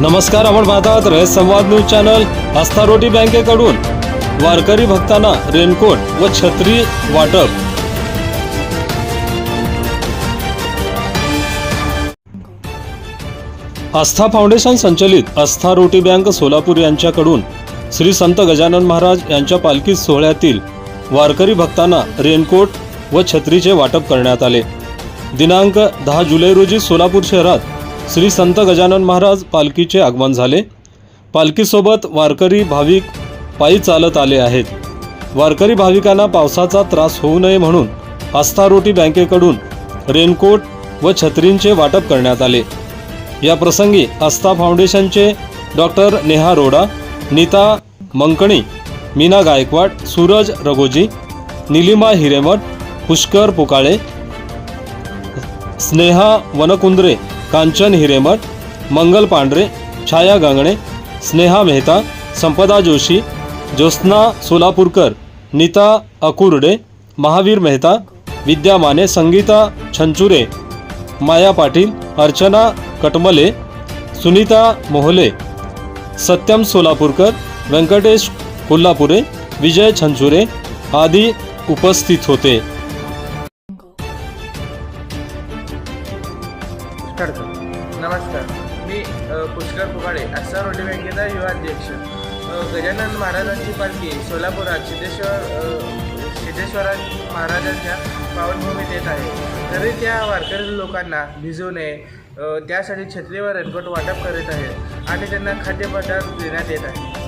नमस्कार आपण पाहत आहात रयत संवाद न्यूज चॅनल आस्था रोटी बँकेकडून. वारकरी भक्तांना रेनकोट व छत्री वाटप. आस्था फाउंडेशन संचलित आस्था रोटी बँक सोलापूर यांच्याकडून श्री संत गजानन महाराज यांच्या पालखी सोहळ्यातील वारकरी भक्तांना रेनकोट व छत्रीचे वाटप करण्यात आले. दिनांक दहा जुलै रोजी सोलापूर शहरात श्री संत गजानन महाराज पालखीचे आगमन झाले. पालखीसोबत वारकरी भाविक पायी चालत आले आहेत. वारकरी भाविकांना पावसाचा त्रास होऊ नये म्हणून आस्था रोटी बँकेकडून रेनकोट व छत्रींचे वाटप करण्यात आले. या प्रसंगी आस्था फाउंडेशनचे डॉक्टर नेहा रोडा नीता मंकणी मीना गायकवाड सूरज रघोजी निलिमा हिरेमठ पुष्कर पुकाळे स्नेहा वनकुंद्रे कांचन हिरेमठ मंगल पांढरे छाया गांगणे स्नेहा मेहता संपदा जोशी ज्योत्स्ना सोलापूरकर नीता अकुर्डे महावीर मेहता विद्या माने संगीता छंचुरे माया पाटील अर्चना कटमले सुनीता मोहले सत्यम सोलापूरकर व्यंकटेश कोल्हापुरे विजय छंचुरे आदी उपस्थित होते. ठरतो नमस्कार. मी पुष्कर पुकाळे आस्था रोटी बँकेचा युवा अध्यक्ष गजानन महाराजांची पालखी सोलापुरात सिद्धेश्वर अ, सिद्धेश्वरा महाराजांच्या पावनभूमीत येत आहे. तरी त्या वारकरी लोकांना भिजू नये त्यासाठी छत्रीवर रेनकोट वाटप करीत आहे आणि त्यांना खाद्यपदार्थ देण्यात येत आहे.